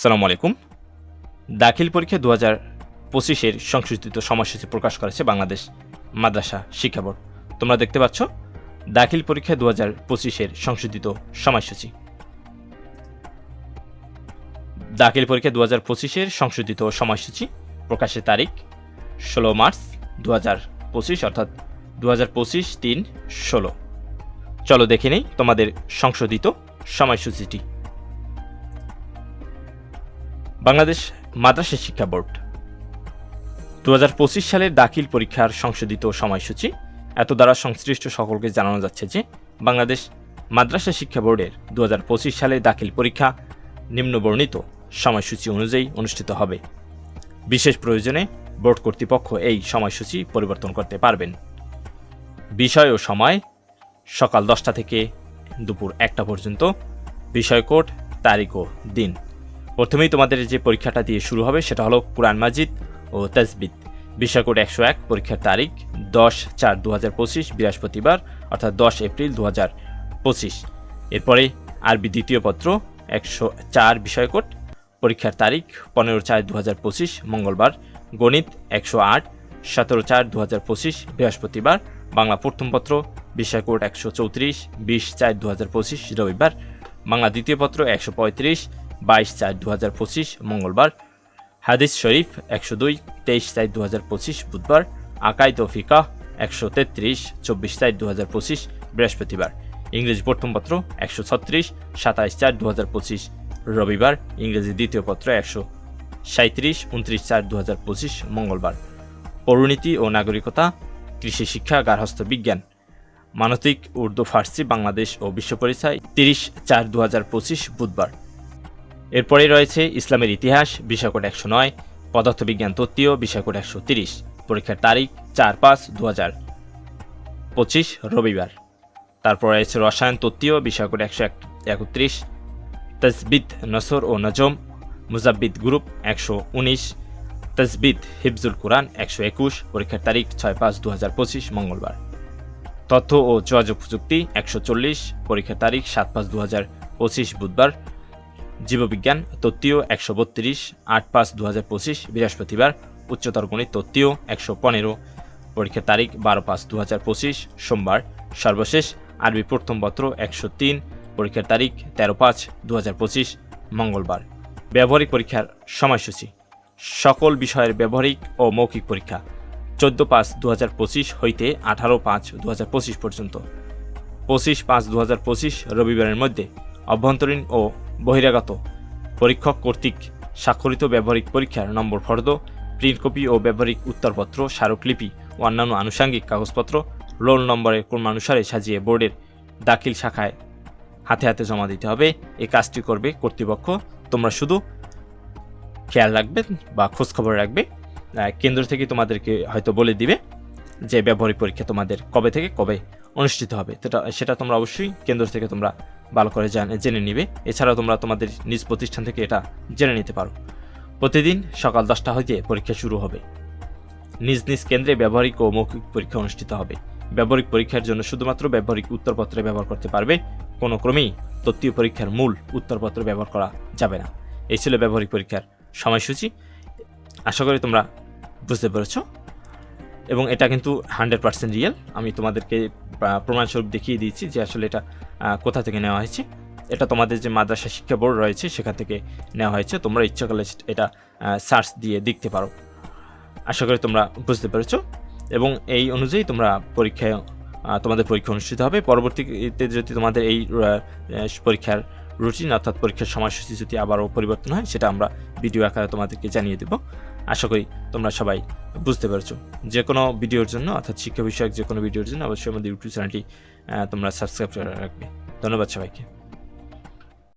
আসসালামু আলাইকুম। দাখিল পরীক্ষা দু হাজার পঁচিশের সংশোধিত সময়সূচি প্রকাশ করেছে বাংলাদেশ মাদ্রাসা শিক্ষা বোর্ড। তোমরা দেখতে পাচ্ছ, দাখিল পরীক্ষা দু হাজার পঁচিশের সংশোধিত সময়সূচি। দাখিল পরীক্ষা দু হাজার পঁচিশের সংশোধিত সময়সূচি প্রকাশের তারিখ ষোলো মার্চ দু হাজার পঁচিশ, অর্থাৎ দু হাজার পঁচিশ তিন ষোলো। চলো দেখে নেই তোমাদের সংশোধিত সময়সূচিটি। বাংলাদেশ মাদ্রাসা শিক্ষা বোর্ড। দু হাজার পঁচিশ সালের দাখিল পরীক্ষার সংশোধিত সময়সূচি এত দ্বারা সংশ্লিষ্ট সকলকে জানানো যাচ্ছে যে বাংলাদেশ মাদ্রাসা শিক্ষা বোর্ডের দু হাজার সালের দাখিল পরীক্ষা নিম্নবর্ণিত সময়সূচি অনুযায়ী অনুষ্ঠিত হবে। বিশেষ প্রয়োজনে বোর্ড কর্তৃপক্ষ এই সময়সূচি পরিবর্তন করতে পারবেন। বিষয় ও সময় সকাল দশটা থেকে দুপুর একটা পর্যন্ত। বিষয় কোড, তারিখ ও দিন। প্রথমেই তোমাদের যে পরীক্ষাটা দিয়ে শুরু হবে সেটা হলো কোরআন মাজিদ ও তাজবিদ কোড একশো এক, পরীক্ষার তারিখ দশ চার দু হাজার পঁচিশ, বৃহস্পতিবার, অর্থাৎ দশ এপ্রিল দু হাজার পঁচিশ। এরপরে আরবি দ্বিতীয় পত্র, একশো চার বিষয়কোট পরীক্ষার তারিখ পনেরো চার দু হাজার পঁচিশ, মঙ্গলবার, গণিত একশো আট, সতেরো চার দু হাজার পঁচিশ, বৃহস্পতিবার, বাংলা প্রথম পত্র একশো চৌত্রিশ, বিশ চার দু হাজার পঁচিশ, রবিবার, বাংলা দ্বিতীয় পত্র একশো পঁয়ত্রিশ বাইশ চার দু হাজার পঁচিশ, মঙ্গলবার। হাদিস শরীফ একশো দুই, তেইশ চার দু হাজার পঁচিশ, বুধবার। আকাই তৌফিকা একশো তেত্রিশ, চব্বিশ চার দু হাজার পঁচিশ, বৃহস্পতিবার। ইংরেজি প্রথম পত্র একশো ছত্রিশ, সাতাইশ চার দু হাজার পঁচিশ, রবিবার। ইংরেজি দ্বিতীয় পত্র একশো সাঁত্রিশ উনত্রিশ চার দু হাজার পঁচিশ, মঙ্গলবার। পৌরনীতি ও নাগরিকতা, কৃষি শিক্ষা গার্হস্থ বিজ্ঞান। মানবিক উর্দু, ফার্সি, বাংলাদেশ ও বিশ্ব পরিচয়, তিরিশ চার দু হাজার পঁচিশ, বুধবার। এরপরে রয়েছে ইসলামের ইতিহাস বিষয়কোড একশো নয়, পদার্থবিজ্ঞান তত্ত্বীয় বিষয়কোড একশো তিরিশ, পরীক্ষার তারিখ চার পাঁচ দু হাজার পঁচিশ রবিবার। তারপর রয়েছে রসায়ন তত্ত্বীয় বিষয়কোড একশো একত্রিশ, তসবিদ নসর ও নজম, মুজাব্বিদ গ্রুপ একশো উনিশ, তসবিদ হিফজুল কোরআন একশো একুশ, পরীক্ষার তারিখ ছয় পাঁচ দু হাজার পঁচিশ, মঙ্গলবার। তথ্য ও যোগাযোগ প্রযুক্তি একশো চল্লিশ, পরীক্ষার তারিখ সাত পাঁচ দু হাজার পঁচিশ, বুধবার। জীববিজ্ঞান, তত্ত্বীয় একশো বত্রিশ, আট পাঁচ দু হাজার পঁচিশ, বৃহস্পতিবার, উচ্চতর গণিত, তত্ত্বীয় একশো পনেরো, পরীক্ষার তারিখ বারো পাঁচ দু হাজার পঁচিশ, সোমবার, সর্বশেষ, আরবি প্রথম পত্র একশো তিন, পরীক্ষার তারিখ তেরো পাঁচ দু হাজার পঁচিশ, মঙ্গলবার। ব্যবহারিক পরীক্ষার সময়সূচি। সকল বিষয়ের ব্যবহারিক ও মৌখিক পরীক্ষা চোদ্দ পাঁচ দু হাজার পঁচিশ হইতে আঠারো পাঁচ দু হাজার পঁচিশ পর্যন্ত। পঁচিশ পাঁচ দু হাজার পঁচিশ রবিবারের মধ্যে অভ্যন্তরীণ ও বহিরাগত, পরীক্ষক কর্তৃক স্বাক্ষরিত ব্যবহারিক পরীক্ষার নম্বর ফর্দ, প্রিন্ট কপি ও ব্যবহারিক উত্তরপত্র, স্মারকলিপি ও অন্যান্য আনুষাঙ্গিক কাগজপত্র রোল নম্বরের ক্রমানুসারে সাজিয়ে বোর্ডের দাখিল শাখায় হাতে হাতে জমা দিতে হবে। এই কাজটি করবে কর্তৃপক্ষ। তোমরা শুধু খেয়াল রাখবে বা খোঁজখবর রাখবে। কেন্দ্র থেকে তোমাদেরকে হয়তো বলে দিবে যে ব্যবহারিক পরীক্ষা তোমাদের কবে থেকে কবে অনুষ্ঠিত হবে। সেটা সেটা তোমরা অবশ্যই কেন্দ্র থেকে তোমরা ভালো করে জানে, জেনে নিবে। এছাড়াও তোমরা তোমাদের নিজ প্রতিষ্ঠান থেকে এটা জেনে নিতে পারো। প্রতিদিন সকাল দশটা হইতে পরীক্ষা শুরু হবে। নিজ নিজ কেন্দ্রে ব্যবহারিক ও মৌখিক পরীক্ষা অনুষ্ঠিত হবে। ব্যবহারিক পরীক্ষার জন্য শুধুমাত্র ব্যবহারিক উত্তরপত্র ব্যবহার করতে পারবে। কোনো ক্রমেই তত্ত্বীয় পরীক্ষার মূল উত্তরপত্র ব্যবহার করা যাবে না। এই ছিল ব্যবহারিক পরীক্ষার সময়সূচি। আশা করি তোমরা বুঝতে পেরেছ। এবং এটা কিন্তু হান্ড্রেড পার্সেন্ট রিয়েল। আমি তোমাদেরকে প্রমাণস্বরূপ দেখিয়ে দিয়েছি যে আসলে এটা কোথা থেকে নেওয়া হয়েছে। এটা তোমাদের যে মাদ্রাসা শিক্ষা বোর্ড রয়েছে, সেখান থেকে নেওয়া হয়েছে। তোমরা ইচ্ছা করলে এটা সার্চ দিয়ে দেখতে পারো। আশা করি তোমরা বুঝতে পেরেছ। এবং এই অনুযায়ী তোমরা পরীক্ষায় তোমাদের পরীক্ষা অনুষ্ঠিত হবে। পরবর্তীতে যদি তোমাদের এই পরীক্ষার রুটিন অর্থাৎ পরীক্ষার সময়সূচি যদি আবারও পরিবর্তন হয়, সেটা আমরা ভিডিও আকারে তোমাদেরকে জানিয়ে দেব। আশা করি তোমরা সবাই বুঝতে পারছ। যে কোনো ভিডিওর জন্য অর্থাৎ শিক্ষা বিষয়ক যে কোনো ভিডিওর জন্য অবশ্যই আমাদের ইউটিউব চ্যানেলটি তোমরা সাবস্ক্রাইব করে রাখবে। ধন্যবাদ সবাইকে।